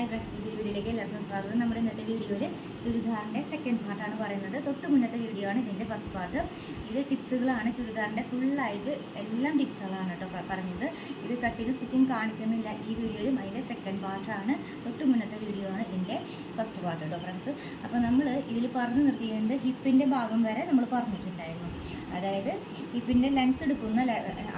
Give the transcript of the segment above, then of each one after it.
Hi പുതിയ വീഡിയോയിലേക്ക് എല്ലാവർക്കും സ്വാഗതം. നമ്മുടെ ഇന്നത്തെ വീഡിയോയിൽ ചുരിദാറിന്റെ സെക്കൻഡ് പാർട്ടാണ് പറയുന്നത്. തൊട്ട് മുന്നത്തെ വീഡിയോ ആണ് ഇതിന്റെ ഫസ്റ്റ് പാർട്ട് ഇത് ടിപ്സുകളാണ്. ചുരിദാറിന്റെ ഫുള്ളായിട്ട് എല്ലാം ടിപ്സുകളാണ് കേട്ടോ പറഞ്ഞത്. ഇത് കട്ടിങ് സ്റ്റിച്ചിങ് കാണിക്കുന്നില്ല ഈ വീഡിയോയിലും. അതിന്റെ സെക്കൻഡ് പാർട്ടാണ് തൊട്ട് മുന്നത്തെ വീഡിയോ ആണ് ഇതിന്റെ ഫസ്റ്റ് പാർട്ട് കേട്ടോ ഫ്രണ്ട്സ് അപ്പോൾ നമ്മൾ ഇതിൽ പറഞ്ഞു നിർത്തിയത് ഹിപ്പിന്റെ ഭാഗം വരെ നമ്മൾ പറഞ്ഞിട്ടുണ്ടായിരുന്നു. അതായത് ഹിപ്പിന്റെ ലെങ്ത് എടുക്കുന്ന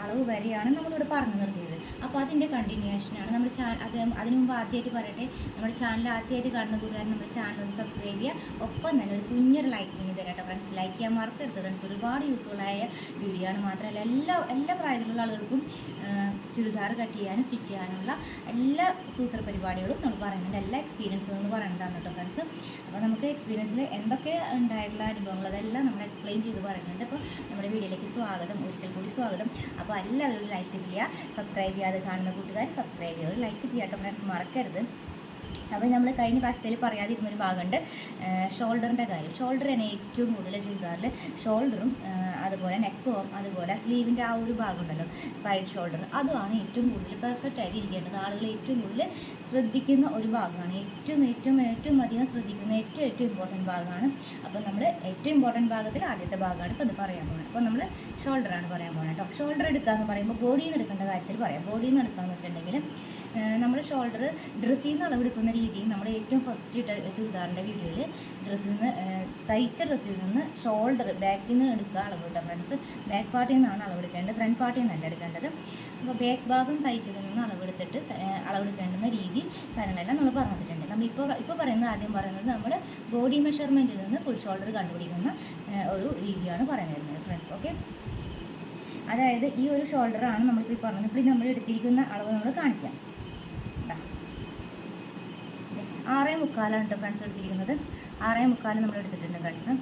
അളവ് വരെയാണ് നമ്മളിവിടെ പറഞ്ഞു നിർത്തിയത്. അപ്പോൾ അതിന്റെ കണ്ടിന്യൂഷനാണ് നമ്മുടെ ചാനൽ അത് അതിന് മുമ്പ് ആദ്യമായിട്ട് പറയട്ടെ നമ്മുടെ ചാനൽ ആദ്യമായിട്ട് കാണുന്ന കൂടുതലും നമ്മുടെ ചാനൽ ഒന്ന് സബ്സ്ക്രൈബ് ചെയ്യുക. ഒപ്പം തന്നെ ഒരു കുഞ്ഞൊരു ലൈക്ക് തരാം കേട്ടോ ഫ്രണ്ട്സ് ലൈക്ക് ചെയ്യാൻ മറക്കരുത് ഫ്രണ്ട്സ് ഒരുപാട് യൂസ്ഫുള്ളായ വീഡിയോ ആണ്. മാത്രമല്ല എല്ലാ എല്ലാ പ്രായത്തിലുള്ള ആളുകൾക്കും ചുരിദാർ കട്ട് ചെയ്യാനും സ്റ്റിച്ച് ചെയ്യാനുള്ള എല്ലാ സൂത്ര പരിപാടികളും നമ്മൾ പറയുന്നുണ്ട്. എല്ലാ എക്സ്പീരിയൻസും എന്ന് പറയുന്നതാണ് കേട്ടോ ഫ്രണ്ട്സ് അപ്പോൾ നമുക്ക് എക്സ്പീരിയൻസിൽ എന്തൊക്കെ ഉണ്ടായിട്ടുള്ള അനുഭവങ്ങൾ അതെല്ലാം നമ്മൾ എക്സ്പ്ലെയിൻ ചെയ്ത് പറയുന്നുണ്ട്. അപ്പോൾ നമ്മുടെ വീഡിയോയിലേക്ക് സ്വാഗതം. ഒരിക്കൽ കൂടി സ്വാഗതം. അപ്പോൾ എല്ലാവരും ലൈക്ക് ചെയ്യുക. സബ്സ്ക്രൈബ് ചെയ്യാതെ കാണുന്ന കൂട്ടുകാർ സബ്സ്ക്രൈബ് ചെയ്യുക. ലൈക്ക് ചെയ്യാട്ടോ ഫ്രണ്ട്സ് മറക്കരുത്. അപ്പോൾ നമ്മൾ കഴിഞ്ഞ പ്രാവശ്യത്തിൽ പറയാതിരുന്നൊരു ഭാഗമുണ്ട്. ഷോൾഡറിന്റെ കാര്യം. ഷോൾഡർ തന്നെ ഏറ്റവും കൂടുതൽ ചുരിദാറിൽ ഷോൾഡറും അതുപോലെ നെക്കും അതുപോലെ സ്ലീവിന്റെ ആ ഒരു ഭാഗമുണ്ടല്ലോ സൈഡ് ഷോൾഡർ അതുമാണ് ഏറ്റവും കൂടുതൽ പെർഫെക്റ്റ് ആയിട്ട് ഇരിക്കേണ്ടത്. ആളുകൾ ഏറ്റവും കൂടുതൽ ശ്രദ്ധിക്കുന്ന ഒരു ഭാഗമാണ്. ഏറ്റവും ഏറ്റവും ഏറ്റവും അധികം ശ്രദ്ധിക്കുന്ന ഏറ്റവും ഏറ്റവും ഇമ്പോർട്ടന്റ് ഭാഗമാണ്. അപ്പോൾ നമ്മൾ ഏറ്റവും ഇമ്പോർട്ടന്റ് ഭാഗത്തിൽ ആദ്യത്തെ ഭാഗമാണ് ഇപ്പോൾ ഇത് പറയാൻ പോകുന്നത് അപ്പോൾ നമ്മൾ ഷോൾഡറാണ് പറയാൻ പോകുന്നത് കേട്ടോ. ഷോൾഡർ എടുക്കാന്ന് പറയുമ്പോൾ ബോഡിയിൽ നിന്ന് എടുക്കേണ്ട കാര്യത്തിൽ പറയാം. ബോഡിയിൽ നിന്ന് എടുക്കാന്ന് വെച്ചിട്ടുണ്ടെങ്കിൽ നമ്മൾ ഷോൾഡർ ഡ്രസ്സിൽ നിന്ന് അളവെടുക്കുന്ന രീതിയും നമ്മൾ ഏറ്റവും ഫസ്റ്റ് ഇട്ട ചുരിദാറിന്റെ വീഡിയോയിൽ ഡ്രസ്സിൽ നിന്ന് തയ്ച്ച ഡ്രസ്സിൽ നിന്ന് ഷോൾഡർ ബാക്കിൽ നിന്ന് എടുക്കുക അളവെടുക്കുക. ഫ്രണ്ട്സ് ബാക്ക് പാർട്ടിൽ നിന്നാണ് അളവെടുക്കേണ്ടത്. ഫ്രണ്ട് പാർട്ടിൽ നിന്നല്ല എടുക്കേണ്ടത്. അപ്പോൾ ബാക്ക് ഭാഗം തയ്ച്ചതിൽ നിന്ന് അളവെടുത്തിട്ട് അളവെടുക്കേണ്ടുന്ന രീതി കാര്യങ്ങളെല്ലാം നമ്മൾ പറഞ്ഞിട്ടുണ്ട്. നമ്മൾ ഇപ്പോൾ ഇപ്പോൾ പറയുന്നത് ആദ്യം പറയുന്നത് നമ്മൾ ബോഡി മെഷർമെന്റിൽ നിന്ന് ഫുൾ ഷോൾഡർ കണ്ടുപിടിക്കുന്ന ഒരു രീതിയാണ് പറയുന്നത് ഫ്രണ്ട്സ് ഓക്കെ അതായത് ഈ ഒരു ഷോൾഡറാണ് നമ്മളിപ്പോൾ ഈ പറഞ്ഞത്. ഇപ്പോൾ നമ്മൾ എടുത്തിരിക്കുന്ന അളവ് നമ്മൾ കാണിക്കാം. ആറേ മുക്കാലാണ് കേട്ടോ ഫ്രണ്ട്സ് എടുത്തിരിക്കുന്നത്. ആറേ മുക്കാൽ നമ്മൾ എടുത്തിട്ടുണ്ട് ഫ്രണ്ട്സ്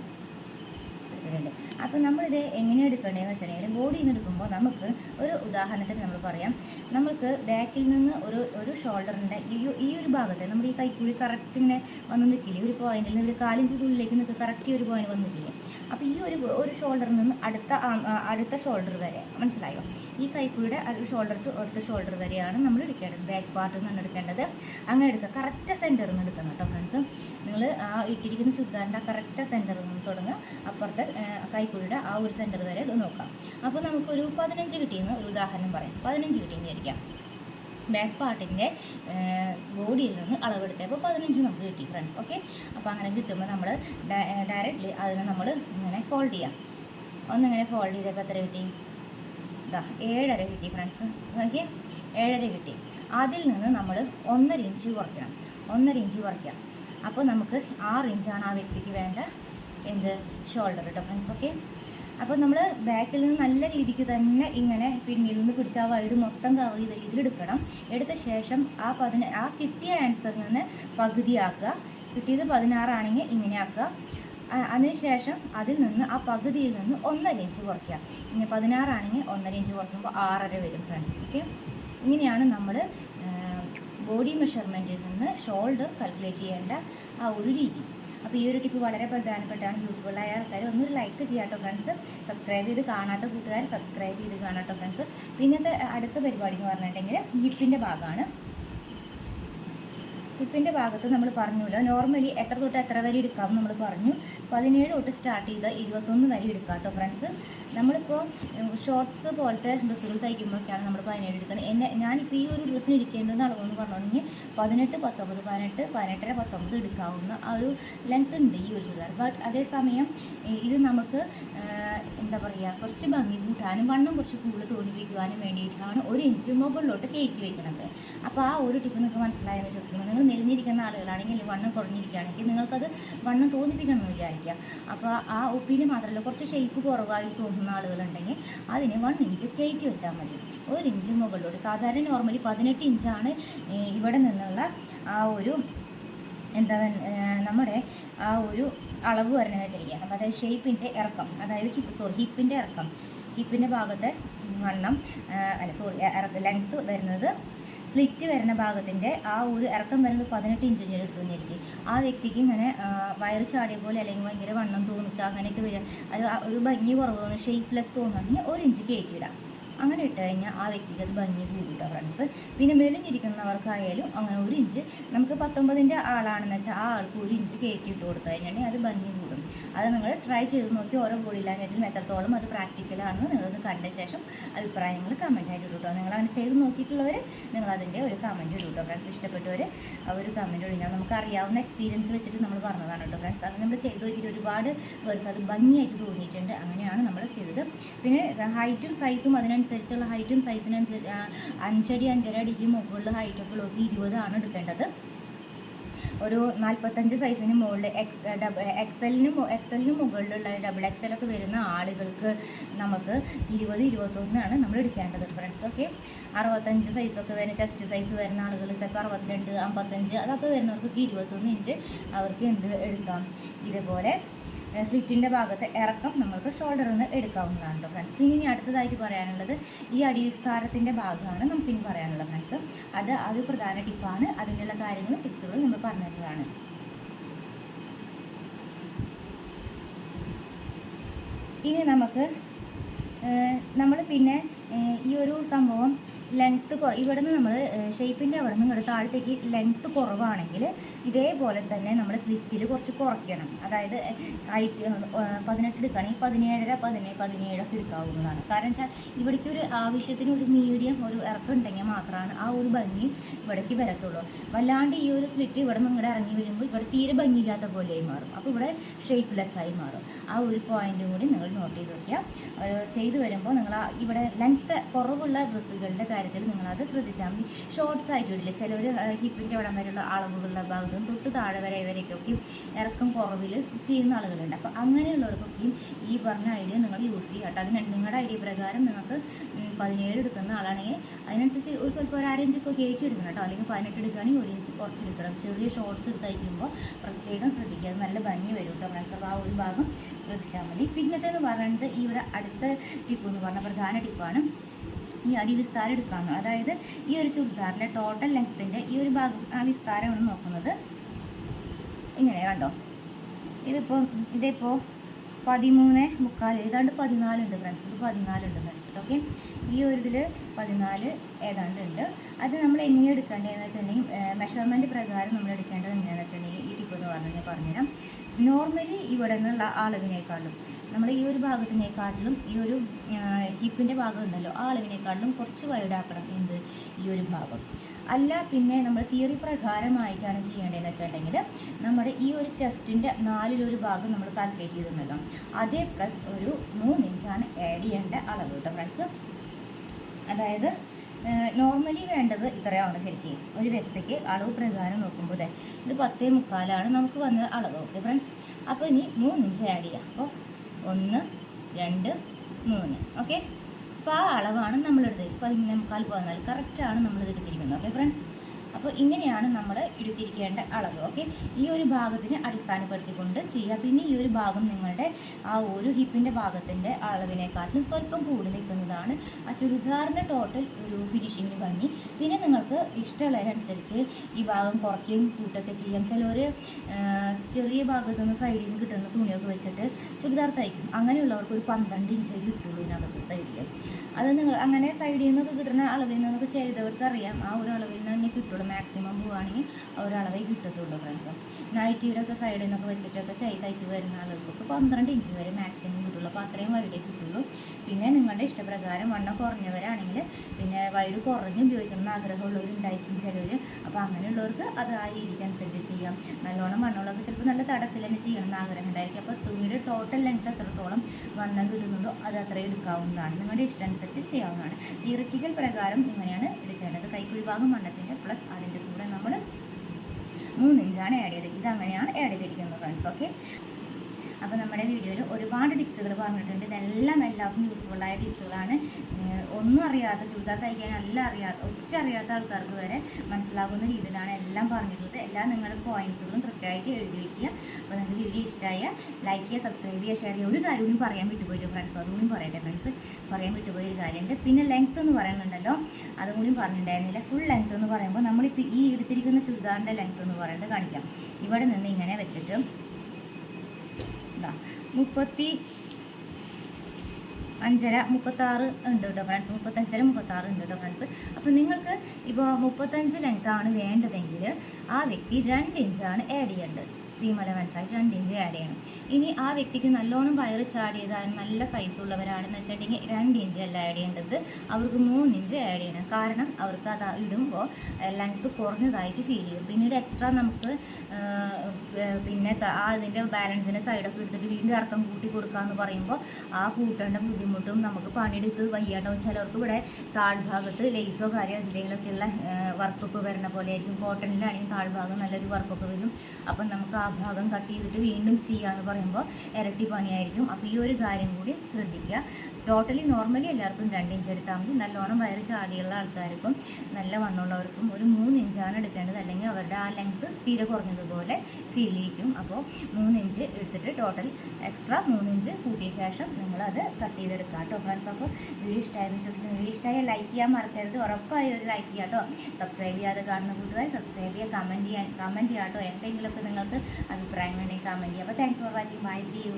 എടുത്തിട്ടുണ്ട് അപ്പോൾ നമ്മളിത് എങ്ങനെ എടുക്കേണ്ടതെന്ന് വെച്ചിട്ടുണ്ടെങ്കിൽ ബോഡിയിൽ നിന്ന് എടുക്കുമ്പോൾ നമുക്ക് ഒരു ഉദാഹരണത്തിന് നമ്മൾ പറയാം. നമുക്ക് ബാക്കിൽ നിന്ന് ഒരു ഒരു ഷോൾഡറിന്റെ ഈ ഈ ഒരു ഭാഗത്തെ നമ്മൾ ഈ കൈക്കുഴി കറക്റ്റ് ഇങ്ങനെ വന്ന് നിൽക്കില്ലേ? ഒരു പോയിന്റിൽ നിന്ന് ഒരു കാലിഞ്ച് തുള്ളിലേക്ക് നിൽക്കുക കറക്റ്റ് ഒരു പോയിന്റ് വന്ന് നിൽക്കില്ലേ? അപ്പോൾ ഈ ഒരു ഒരു ഷോൾഡറിൽ നിന്ന് അടുത്ത അടുത്ത ഷോൾഡർ വരെ. മനസ്സിലായോ? ഈ കൈക്കൂടെ ഷോൾഡർ ടു അടുത്ത ഷോൾഡർ വരെയാണ് നമ്മൾ എടുക്കേണ്ടത്. ബാക്ക് പാർട്ടിൽ നിന്നാണ് എടുക്കേണ്ടത്. അങ്ങനെ എടുക്കുക. കറക്റ്റ് സെന്ററിൽ നിന്ന് എടുക്കണം കേട്ടോ ഫ്രണ്ട്സ് നിങ്ങൾ ആ ഇട്ടിരിക്കുന്ന ചുരിദാറിന്റെ കറക്റ്റ് സെന്ററിൽ നിന്ന് തുടങ്ങുക. അപ്പുറത്തെ കൈക്കുഴിയുടെ ആ ഒരു സെന്റർ വരെ ഇത് നോക്കാം. അപ്പോൾ നമുക്കൊരു പതിനഞ്ച് കിട്ടിയെന്ന് ഒരു ഉദാഹരണം പറയാം. പതിനഞ്ച് കിട്ടിയെന്ന് വിചാരിക്കാം ബാക്ക് പാർട്ടിന്റെ ബോഡിയിൽ നിന്ന് അളവെടുത്തപ്പോൾ പതിനഞ്ച് നമുക്ക് കിട്ടി ഫ്രണ്ട്സ് ഓക്കെ അപ്പോൾ അങ്ങനെ കിട്ടുമ്പോൾ നമ്മൾ ഡയറക്റ്റ്ലി അതിനെ നമ്മൾ ഇങ്ങനെ ഫോൾഡ് ചെയ്യാം. ഒന്നിങ്ങനെ ഫോൾഡ് ചെയ്തപ്പോൾ എത്ര കിട്ടി? ഇതാ ഏഴര കിട്ടി ഫ്രണ്ട്സ് നോക്കിയേ ഏഴര കിട്ടി. അതിൽ നിന്ന് നമ്മൾ ഒന്നര ഇഞ്ച് കുറയ്ക്കണം. ഒന്നര ഇഞ്ച് കുറയ്ക്കാം. അപ്പോൾ നമുക്ക് ആറ് ഇഞ്ചാണ് ആ വ്യക്തിക്ക് വേണ്ട എന്ത്? ഷോൾഡർ കേട്ടോ ഫ്രണ്ട്സ് ഓക്കെ അപ്പോൾ നമ്മൾ ബാക്കിൽ നിന്ന് നല്ല രീതിക്ക് തന്നെ ഇങ്ങനെ പിന്നിൽ നിന്ന് പിടിച്ച ആ വൈഡ് മൊത്തം കവർ ചെയ്ത ഇതിലെടുക്കണം. എടുത്ത ശേഷം ആ പതിന ആ കിട്ടിയ ആൻസറിൽ നിന്ന് പകുതിയാക്കുക. കിട്ടിയത് പതിനാറാണെങ്കിൽ ഇങ്ങനെ ആക്കുക അതിനുശേഷം അതിൽ നിന്ന് ആ പകുതിയിൽ നിന്ന് ഒന്നര ഇഞ്ച് കുറയ്ക്കുക. ഇനി പതിനാറാണെങ്കിൽ ഒന്നര ഇഞ്ച് കുറയ്ക്കുമ്പോൾ ആറര വരും ഫ്രണ്ട്സ് ഓക്കെ ഇങ്ങനെയാണ് നമ്മൾ ബോഡി മെഷർമെന്റിൽ നിന്ന് ഷോൾഡർ കാൽക്കുലേറ്റ് ചെയ്യേണ്ട ആ ഒരു രീതി. അപ്പോൾ ഈ ഒരു ടിപ്പ് വളരെ പ്രധാനപ്പെട്ടാണ് യൂസ്ഫുൾ ആയ ആൾക്കാർ ഒന്നൊരു ലൈക്ക് ചെയ്യാട്ടോ ഫ്രണ്ട്സ് സബ്സ്ക്രൈബ് ചെയ്ത് കാണാത്ത കൂട്ടുകാർ സബ്സ്ക്രൈബ് ചെയ്ത് കാണാട്ടോ ഫ്രണ്ട്സ് പിന്നത്തെ അടുത്ത പരിപാടി എന്ന് പറഞ്ഞിട്ടുണ്ടെങ്കിൽ ഹിപ്പിന്റെ ഭാഗമാണ്. ഹിപ്പിന്റെ ഭാഗത്ത് നമ്മൾ പറഞ്ഞില്ല. നോർമലി എത്ര തൊട്ട് എത്ര വരെ എടുക്കാം നമ്മൾ പറഞ്ഞു. പതിനേഴ് തൊട്ട് സ്റ്റാർട്ട് ചെയ്ത് ഇരുപത്തൊന്ന് വരെ എടുക്കാം കേട്ടോ ഫ്രണ്ട്സ് നമ്മളിപ്പോൾ ഷോർട്സ് പോലത്തെ ഡ്രസ്സുകൾ തയ്ക്കുമ്പോഴൊക്കെയാണ് നമ്മൾ പതിനേഴ് എടുക്കുന്നത്. എന്നെ ഞാനിപ്പോൾ ഈ ഒരു ഡ്രസ്സിന് എടുക്കേണ്ടതെന്ന് അളവെന്ന് പറഞ്ഞിട്ടുണ്ടെങ്കിൽ പതിനെട്ട് പത്തൊമ്പത് പതിനെട്ട് പതിനെട്ടര പത്തൊമ്പത് എടുക്കാവുന്ന ആ ഒരു ലെങ്ത് ഉണ്ട് ഈ ഒരു ചുരിദാർ. ബട്ട് അതേസമയം ഇത് നമുക്ക് എന്താ പറയുക കുറച്ച് ഭംഗി കൂട്ടാനും വണ്ണം കുറച്ച് കൂടുതൽ തോന്നിപ്പിക്കുവാനും വേണ്ടിയിട്ടാണ് ഒരു ഇഞ്ച് മുകളിലോട്ട് കയറ്റി വയ്ക്കുന്നത് അപ്പോൾ ആ ഒരു ടിപ്പ് നിങ്ങൾക്ക് മനസ്സിലായെന്ന് വിശ്വസിക്കുന്നു. നിങ്ങൾ മെലിഞ്ഞിരിക്കുന്ന ആളുകളാണെങ്കിൽ വണ്ണം കുറഞ്ഞിരിക്കുകയാണെങ്കിൽ നിങ്ങൾക്കത് വണ്ണം തോന്നിപ്പിക്കണം എന്ന് വിചാരിക്കുക. അപ്പോൾ ആ ഉപ്പിന് മാത്രമല്ല കുറച്ച് ഷേപ്പ് കുറവായി തോന്നുന്ന ആളുകളുണ്ടെങ്കിൽ അതിന് വൺ ഇഞ്ച് കയറ്റി വെച്ചാൽ മതി. ഒരു ഇഞ്ച് മുകളിലോട്ട് സാധാരണ നോർമലി പതിനെട്ട് ഇഞ്ചാണ് ഇവിടെ നിന്നുള്ള ആ ഒരു എന്താ നമ്മുടെ ആ ഒരു അളവ് വരണമെന്ന് വെച്ചിരിക്കുക. അപ്പോൾ അതായത് ഷേപ്പിന്റെ ഇറക്കം അതായത് ഹിപ്പ് സോറി ഹിപ്പിന്റെ ഇറക്കം. ഹിപ്പിന്റെ ഭാഗത്തെ വണ്ണം അല്ല സോറി ലെങ്ത്ത് വരുന്നത് സ്ലിറ്റ് വരുന്ന ഭാഗത്തിന്റെ ആ ഒരു ഇറക്കം വരുന്നത് പതിനെട്ട് ഇഞ്ച് ഞാൻ എടുത്തു തന്നിരിക്കും ആ വ്യക്തിക്ക് ഇങ്ങനെ വയറ് ചാടിയ പോലെ അല്ലെങ്കിൽ ഭയങ്കര വണ്ണം തോന്നിക്കുക അങ്ങനെയൊക്കെ വരിക. അത് ഒരു ഭംഗി കുറവ് തോന്നുന്നു ഷേപ്പ്ലെസ് തോന്നുകയാണെങ്കിൽ ഒരു ഇഞ്ച് കയറ്റിയിടാം അങ്ങനെ ഇട്ട് കഴിഞ്ഞാൽ ആ വ്യക്തിക്ക് അത് ഭംഗി കൂടിയിട്ടോ ഫ്രണ്ട്സ് പിന്നെ മെലിഞ്ഞിരിക്കുന്നവർക്കായാലും അങ്ങനെ ഒരു ഇഞ്ച് നമുക്ക് പത്തൊമ്പതിന്റെ ആളാണെന്ന് വെച്ചാൽ ആ ആൾക്ക് ഒരു ഇഞ്ച് കയറ്റി ഇട്ട് കൊടുത്തു കഴിഞ്ഞാൽ അത് ഭംഗി കൂടും. അത് നിങ്ങൾ ട്രൈ ചെയ്ത് നോക്കി ഓരോ ബോഡി ലാംഗ്വേജിലും എത്രത്തോളം അത് പ്രാക്ടിക്കലാണെന്ന് നിങ്ങളത് കണ്ട ശേഷം അഭിപ്രായങ്ങൾ കമന്റ് ആയിട്ട് ഇട്ടോ നിങ്ങൾ അങ്ങനെ ചെയ്ത് നോക്കിയിട്ടുള്ളവർ നിങ്ങൾ അതിന്റെ ഒരു കമന്റ് ഇട്ടോ ഫ്രണ്ട്സ് ഇഷ്ടപ്പെട്ടവർ ഒരു കമന്റ് ഞാൻ നമുക്ക് അറിയാവുന്ന എക്സ്പീരിയൻസ് വെച്ചിട്ട് നമ്മൾ പറഞ്ഞതാണ് കേട്ടോ ഫ്രണ്ട്സ് അത് നമ്മൾ ചെയ്ത് നോക്കിയിട്ട് ഒരുപാട് പേർക്ക് അത് ഭംഗിയായിട്ട് തോന്നിയിട്ടുണ്ട്. അങ്ങനെയാണ് നമ്മൾ ചെയ്തത്. പിന്നെ ഹൈറ്റും സൈസും അതിനനുസരിച്ചുള്ള ഹൈറ്റും സൈസിനനുസരിച്ച് അഞ്ചടി അഞ്ചര അടിക്ക് മുകളിൽ ഹൈറ്റൊക്കെ ഉള്ളവർക്ക് ഇരുപതാണ് എടുക്കേണ്ടത്. ഒരു നാൽപ്പത്തഞ്ച് സൈസിന് മുകളിൽ എക്സ് ഡബിൾ എക്സലിന് എക്സലിന് മുകളിലുള്ള ഡബിൾ എക്സലൊക്കെ വരുന്ന ആളുകൾക്ക് നമുക്ക് ഇരുപത് ഇരുപത്തൊന്നാണ് നമ്മൾ എടുക്കേണ്ടത് ഫ്രണ്ട്സ് ഓക്കെ അറുപത്തഞ്ച് സൈസൊക്കെ വരുന്ന ചെസ്റ്റ് സൈസ് വരുന്ന ആളുകൾ ചിലപ്പോൾ അറുപത്തിരണ്ട് അമ്പത്തഞ്ച് അതൊക്കെ വരുന്നവർക്ക് ഇരുപത്തൊന്ന് ഇഞ്ച് അവർക്ക് എന്ത് എടുക്കാം? ഇതേപോലെ സ്ലിറ്റിന്റെ ഭാഗത്ത് ഇറക്കം നമ്മൾക്ക് ഷോൾഡറിൽ നിന്ന് എടുക്കാവുന്നതാണ് കേട്ടോ ഫ്രണ്ട്സ് പിന്നെ ഇനി അടുത്തതായിട്ട് പറയാനുള്ളത് ഈ അടിവിസ്താരത്തിന്റെ ഭാഗമാണ് നമുക്ക് നമുക്കിനി പറയാനുള്ളത് ഫ്രണ്ട്സ് അത് അത് പ്രധാന ടിപ്പാണ് അതിനുള്ള കാര്യങ്ങളും ടിപ്സുകളും നമ്മൾ പറഞ്ഞിട്ടുള്ളതാണ് ഇനി നമുക്ക് നമ്മൾ പിന്നെ ഈ ഒരു സംഭവം ലെങ്ത്ത് ഇവിടെ നിന്ന് നമ്മൾ ഷേപ്പിന്റെ അവിടെ നിന്ന് ഇങ്ങോട്ട് താഴത്തേക്ക് ലെങ്ത്ത് കുറവാണെങ്കിൽ ഇതേപോലെ തന്നെ നമ്മൾ സ്ലിറ്റിൽ കുറച്ച് കുറയ്ക്കണം. അതായത് ഹൈറ്റ് പതിനെട്ട് എടുക്കുകയാണെങ്കിൽ പതിനേഴര പതിനേഴ് പതിനേഴൊക്കെ എടുക്കാവുന്നതാണ്. കാരണം വെച്ചാൽ ഇവിടേക്ക് ഒരു ആവശ്യത്തിന് ഒരു മീഡിയം ഒരു ഇറക്കം ഉണ്ടെങ്കിൽ മാത്രമാണ് ആ ഒരു ഭംഗി ഇവിടേക്ക് വരത്തുള്ളൂ. വല്ലാണ്ട് ഈ ഒരു സ്ലിറ്റ് ഇവിടെ നിന്ന് ഇറങ്ങി വരുമ്പോൾ ഇവിടെ തീരെ ഭംഗിയില്ലാത്ത പോലെയായി മാറും. അപ്പോൾ ഇവിടെ ഷേപ്പ്ലെസ് ആയി മാറും. ആ ഒരു പോയിന്റും കൂടി നിങ്ങൾ നോട്ട് ചെയ്ത് നോക്കിയാൽ ചെയ്തു വരുമ്പോൾ നിങ്ങൾ ഇവിടെ ലെങ്ത്ത് കുറവുള്ള ഡ്രസ്സുകളുടെ കാര്യത്തിൽ നിങ്ങളത് ശ്രദ്ധിച്ചാൽ മതി. ഷോർട്ട്സ് ആയിട്ട് ചിലവർ ഹിപ്പിന്റെ ഇവിടം വരെയുള്ള അളവുകളുടെ ഭാഗത്തും തൊട്ട് താഴെ വരെ വരേക്കൊക്കെയും ഇറക്കം കുറവിൽ ചെയ്യുന്ന ആളുകളുണ്ട്. അപ്പോൾ അങ്ങനെയുള്ളവർക്കൊക്കെയും ഈ പറഞ്ഞ ഐഡിയ നിങ്ങൾ യൂസ് ചെയ്യുക കേട്ടോ. അതിന് നിങ്ങളുടെ ഐഡിയ പ്രകാരം നിങ്ങൾക്ക് പതിനേഴ് എടുക്കുന്ന ആളാണെങ്കിൽ അതിനനുസരിച്ച് ഒരു സ്വല്പം ഒരു അരഞ്ചൊക്കെ കയറ്റി എടുക്കണം കേട്ടോ. അല്ലെങ്കിൽ പതിനെട്ട് എടുക്കുകയാണെങ്കിൽ ഒരു ഇഞ്ച് കുറച്ച് എടുക്കണം ചെറിയ ഷോർട്ട്സ് എടുത്ത് തയ്ക്കുമ്പോൾ പ്രത്യേകം ശ്രദ്ധിക്കുക. നല്ല ഭംഗി വരും കേട്ടോ ഫ്രണ്ട്സ് അപ്പോൾ ആ ഒരു ഭാഗം ശ്രദ്ധിച്ചാൽ മതി. പിന്നത്തെ എന്ന് പറയുന്നത് ഇവിടെ അടുത്ത ടിപ്പ് എന്ന് പറഞ്ഞ പ്രധാന ടിപ്പാണ് ഈ അടി വിസ്താരം എടുക്കാമെന്ന് അതായത് ഈ ഒരു ചുരിദാറിന്റെ ടോട്ടൽ ലെങ്ത്തിന്റെ ഈ ഒരു ഭാഗം ആ വിസ്താരമാണ് നോക്കുന്നത്. ഇങ്ങനെ കണ്ടോ? ഇതിപ്പോൾ ഇതിപ്പോൾ പതിമൂന്ന് മുക്കാൽ ഏതാണ്ട് പതിനാലുണ്ട് ഫ്രണ്ട്സ് ഇത് പതിനാലുണ്ട് ഫ്രണ്ട്സ് ഓക്കെ ഈ ഒരു ഇതിൽ പതിനാല് ഏതാണ്ട് ഉണ്ട്. അത് നമ്മൾ എങ്ങനെ എടുക്കേണ്ടതെന്ന് വെച്ചിട്ടുണ്ടെങ്കിൽ മെഷർമെന്റ് പ്രകാരം നമ്മൾ എടുക്കേണ്ടത് എങ്ങനെയാണെന്ന് വെച്ചിട്ടുണ്ടെങ്കിൽ ഈ ടിപ്പ് എന്ന് പറഞ്ഞു ഞാൻ പറഞ്ഞുതരാം നോർമലി ഇവിടെ നിന്നുള്ള അളവിനേക്കാളും നമ്മൾ ഈ ഒരു ഭാഗത്തിനേക്കാട്ടിലും ഈ ഒരു ഹിപ്പിന്റെ ഭാഗം ഉണ്ടല്ലോ ആ അളവിനേക്കാട്ടിലും കുറച്ച് വൈഡാക്കണം എന്ത്? ഈ ഒരു ഭാഗം. അല്ല പിന്നെ നമ്മൾ തിയറി പ്രകാരമായിട്ടാണ് ചെയ്യേണ്ടതെന്ന് വെച്ചിട്ടുണ്ടെങ്കിൽ നമ്മുടെ ഈ ഒരു ചെസ്റ്റിന്റെ നാലിലൊരു ഭാഗം നമ്മൾ കാൽക്കുലേറ്റ് ചെയ്തിട്ടുണ്ടല്ലോ. അതേ പ്ലസ് ഒരു മൂന്ന് ഇഞ്ചാണ് ആഡ് ചെയ്യേണ്ട അളവ് കേട്ടോ ഫ്രണ്ട്സ് അതായത് നോർമലി വേണ്ടത് ഇത്രയാണ് ശരിക്കും. ഒരു വ്യക്തിക്ക് അളവ് പ്രകാരം നോക്കുമ്പോൾ ഇത് പത്തേ മുക്കാലാണ് നമുക്ക് വന്ന അളവ്. ഓക്കെ ഫ്രണ്ട്സ് അപ്പോൾ ഇനി മൂന്ന് ഇഞ്ച് ആഡ് ചെയ്യാം. അപ്പോൾ ഒന്ന് രണ്ട് മൂന്ന്. ഓക്കെ അപ്പോൾ ആ അളവാണ് നമ്മളെടുത്തത്. പതിനൊന്നേ മുക്കാൽ പതിനാല് കറക്റ്റാണ് നമ്മളിത് എടുത്തിരിക്കുന്നത് ഓക്കെ ഫ്രണ്ട്സ് അപ്പോൾ ഇങ്ങനെയാണ് നമ്മൾ എടുത്തിരിക്കേണ്ട അളവ് ഓക്കെ ഈ ഒരു ഭാഗത്തിനെ അടിസ്ഥാനപ്പെടുത്തിക്കൊണ്ട് ചെയ്യുക പിന്നെ ഈ ഒരു ഭാഗം നിങ്ങളുടെ ആ ഒരു ഹിപ്പിന്റെ ഭാഗത്തിന്റെ അളവിനെക്കാട്ടിലും സ്വല്പം കൂടി നിൽക്കുന്നതാണ്. ആ ചുരിദാറിന്റെ ടോട്ടൽ ഒരു ഫിനിഷിങ്ങിന് ഭംഗി. പിന്നെ നിങ്ങൾക്ക് ഇഷ്ടമുള്ളതിനനുസരിച്ച് ഈ ഭാഗം കുറയ്ക്കുകയും കൂട്ടൊക്കെ ചെയ്യാം. ചിലർ ചെറിയ ഭാഗത്തു നിന്ന് സൈഡിൽ നിന്ന് കിട്ടുന്ന തുണിയൊക്കെ വെച്ചിട്ട് ചുരിദാർ തയ്ക്കും. അങ്ങനെയുള്ളവർക്ക് ഒരു പന്ത്രണ്ട് ഇഞ്ച് കിട്ടുള്ളൂ ഇതിനകത്ത് സൈഡിൽ അത് നിങ്ങൾ അങ്ങനെ സൈഡിൽ നിന്നൊക്കെ കിട്ടുന്ന അളവിൽ നിന്നൊക്കെ ചെയ്തവർക്ക് അറിയാം ആ ഒരു അളവിൽ നിന്ന് തന്നെ കിട്ടുള്ളൂ. മാക്സിമം പോവുകയാണെങ്കിൽ ഒരളവേ കിട്ടത്തുള്ളൂ ഫ്രണ്ട്സ് നൈറ്റിയുടെ ഒക്കെ സൈഡിൽ നിന്നൊക്കെ വെച്ചിട്ടൊക്കെ ചൈ തയ്ച്ച് വരുന്ന ആളുകൾക്ക് പന്ത്രണ്ട് ഇഞ്ച് വരെ മാക്സിമം കിട്ടുള്ളൂ അപ്പോൾ അത്രയും വൈഡേ കിട്ടുള്ളൂ പിന്നെ നിങ്ങളുടെ ഇഷ്ടപ്രകാരം വണ്ണം കുറഞ്ഞവരാണെങ്കിൽ പിന്നെ വൈഡ് കുറഞ്ഞ് ഉപയോഗിക്കണം എന്ന് ആഗ്രഹമുള്ളവരുണ്ടായിരിക്കും ചിലർ അപ്പോൾ അങ്ങനെയുള്ളവർക്ക് അത് ആ രീതിക്ക് അനുസരിച്ച് ചെയ്യാം. നല്ലോണം വണ്ണമുള്ളവർക്ക് ചിലപ്പോൾ നല്ല തടത്തിൽ തന്നെ ചെയ്യണം എന്ന് ആഗ്രഹം ഉണ്ടായിരിക്കും. അപ്പോൾ തുണിയുടെ ടോട്ടൽ ലെങ്ത് എത്രത്തോളം വണ്ണം കിട്ടുന്നുണ്ടോ അത് അത്രയും എടുക്കാവുന്നതാണ്. നിങ്ങളുടെ ഇഷ്ടം അനുസരിച്ച് ചെയ്യാവുന്നതാണ്. തിയറിറ്റിക്കൽ പ്രകാരം ഇങ്ങനെയാണ് എടുക്കേണ്ടത്. കൈക്കുഴിഭാഗം വണ്ണത്തിന്റെ പ്ലസ് അതിന്റെ കൂടെ നമ്മൾ മൂന്ന് ഇഞ്ചാണ് ആഡ് ചെയ്ത് ഇത് അങ്ങനെയാണ് ആഡ് ചെയ്തിരിക്കുന്നത് ഫ്രണ്ട്സ് ഓക്കെ അപ്പോൾ നമ്മുടെ വീഡിയോയിൽ ഒരുപാട് ടിപ്സുകൾ പറഞ്ഞിട്ടുണ്ട്. ഇതെല്ലാം എല്ലാവർക്കും യൂസ്ഫുള്ളായ ടിപ്സുകളാണ് ഒന്നും അറിയാത്ത ചുരിദാർ തയ്ക്കാൻ എല്ലാം അറിയാത്ത ഒറ്റ അറിയാത്ത ആൾക്കാർക്ക് വരെ മനസ്സിലാകുന്ന രീതിയിലാണ് എല്ലാം പറഞ്ഞിട്ടുള്ളത്. എല്ലാ നിങ്ങളുടെ പോയിൻസുകളും കൃത്യമായിട്ട് എഴുതി വയ്ക്കുക അപ്പോൾ നിങ്ങൾക്ക് വീഡിയോ ഇഷ്ടമായ ലൈക്ക് ചെയ്യുക സബ്സ്ക്രൈബ് ചെയ്യുക ഷെയർ ചെയ്യുക ഒരു കാര്യവും പറയാൻ വിട്ടുപോയി ഫ്രണ്ട്സ് അതുകൂടി പറയട്ടെ ഫ്രണ്ട്സ് പറയാൻ വിട്ടുപോയ ഒരു കാര്യമുണ്ട്. പിന്നെ ലെങ്ത് എന്ന് പറയുന്നുണ്ടല്ലോ. അതും പറഞ്ഞിട്ടുണ്ടായിരുന്നില്ല. ഫുൾ ലെങ്ത് എന്ന് പറയുമ്പോൾ നമ്മളിപ്പോൾ ഈ എടുത്തിരിക്കുന്ന ചുരിദാറിന്റെ ലെങ്ത് എന്ന് പറയുന്നത് കാണിക്കാം. ഇവിടെ നിന്ന് ഇങ്ങനെ വെച്ചിട്ട് ഇതാ മുപ്പത്തി അഞ്ചര മുപ്പത്താറ് ഉണ്ട് കേട്ടോ ഫ്രണ്ട്സ് മുപ്പത്തഞ്ചര മുപ്പത്താറ് ഉണ്ട് കേട്ടോ ഫ്രണ്ട്സ് അപ്പോൾ നിങ്ങൾക്ക് ഇപ്പോൾ മുപ്പത്തഞ്ച് ലെങ്ത് ആണ് വേണ്ടതെങ്കിൽ ആ വ്യക്തി രണ്ട് ഇഞ്ചാണ് ആഡ് ചെയ്യേണ്ടത്. സീം അലവൻസ് ആയിട്ട് രണ്ട് ആഡ് ചെയ്യണം. ഇനി ആ വ്യക്തിക്ക് നല്ലോണം വയറ് ചാടിയതാണ് നല്ല സൈസ് ഉള്ളവരാണെന്ന് വെച്ചിട്ടുണ്ടെങ്കിൽ രണ്ട് ഇഞ്ച് അല്ല ആഡ് ചെയ്യേണ്ടത്. അവർക്ക് മൂന്ന് ഇഞ്ച് ആഡ് ചെയ്യണം. കാരണം അവർക്ക് അത് ഇടുമ്പോൾ ലെങ്ത്ത് കുറഞ്ഞതായിട്ട് ഫീൽ ചെയ്യും. പിന്നീട് എക്സ്ട്രാ നമുക്ക് പിന്നെ ആ ഇതിന്റെ ബാലൻസിന്റെ സൈഡൊക്കെ എടുത്തിട്ട് വീണ്ടും ഇറക്കം കൂട്ടി കൊടുക്കാമെന്ന് പറയുമ്പോൾ ആ കൂട്ടേണ്ട ബുദ്ധിമുട്ടും നമുക്ക് പണിയെടുത്ത് വയ്യാണ്ടോ ചിലർക്ക് ഇവിടെ താഴ്ഭാഗത്ത് ലേസോ കാര്യമോ എന്തെങ്കിലുമൊക്കെയുള്ള വർക്കൊക്കെ വരുന്ന പോലെ ആയിരിക്കും. കോട്ടണിലാണെങ്കിൽ താഴ്ഭാഗം നല്ലൊരു വർക്കൊക്കെ വരും. അപ്പം നമുക്ക് ആ ഭാഗം കട്ട് ചെയ്തിട്ട് വീണ്ടും ചെയ്യുക ചെയ്യാന്ന് പറയുമ്പോൾ ഇരട്ടി പണിയായിരിക്കും. അപ്പോൾ ഈ ഒരു കാര്യം കൂടി ശ്രദ്ധിക്കുക. ടോട്ടലി നോർമലി എല്ലാവർക്കും രണ്ട് ഇഞ്ച് എടുത്താൽ മതി. നല്ലോണം വയറ് ചാടിയുള്ള ആൾക്കാർക്കും നല്ല വണ്ണമുള്ളവർക്കും ഒരു മൂന്ന് ഇഞ്ചാണ് എടുക്കേണ്ടത്. അല്ലെങ്കിൽ അവരുടെ ആ ലെങ്ത് തീരെ കുറഞ്ഞതുപോലെ ഫീൽ ചെയ്യിക്കും. അപ്പോൾ മൂന്ന് ഇഞ്ച് എടുത്തിട്ട് ടോട്ടൽ എക്സ്ട്രാ മൂന്ന് ഇഞ്ച് കൂട്ടിയ ശേഷം നിങ്ങളത് കട്ട് ചെയ്തെടുക്കുക കേട്ടോ ഫ്രണ്ട്സ് അപ്പോൾ വീഡിയോ ഇഷ്ടമായി വിശ്വസിക്കുന്നു. വീഡിയോ ഇഷ്ടമായി ലൈക്ക് ചെയ്യാൻ മറക്കരുത്. ഉറപ്പായി ഒരു ലൈക്ക് ചെയ്യാം കേട്ടോ. സബ്സ്ക്രൈബ് ചെയ്യാതെ കാണുന്ന കൂട്ടുകാർ സബ്സ്ക്രൈബ് ചെയ്യുക കമന്റ് ചെയ്യാൻ കമന്റ് ചെയ്യാം കേട്ടോ. എന്തെങ്കിലുമൊക്കെ നിങ്ങൾക്ക് അഭിപ്രായം വേണമെങ്കിൽ കമന്റ് ചെയ്യാം. അപ്പോൾ thanks for watching bye see you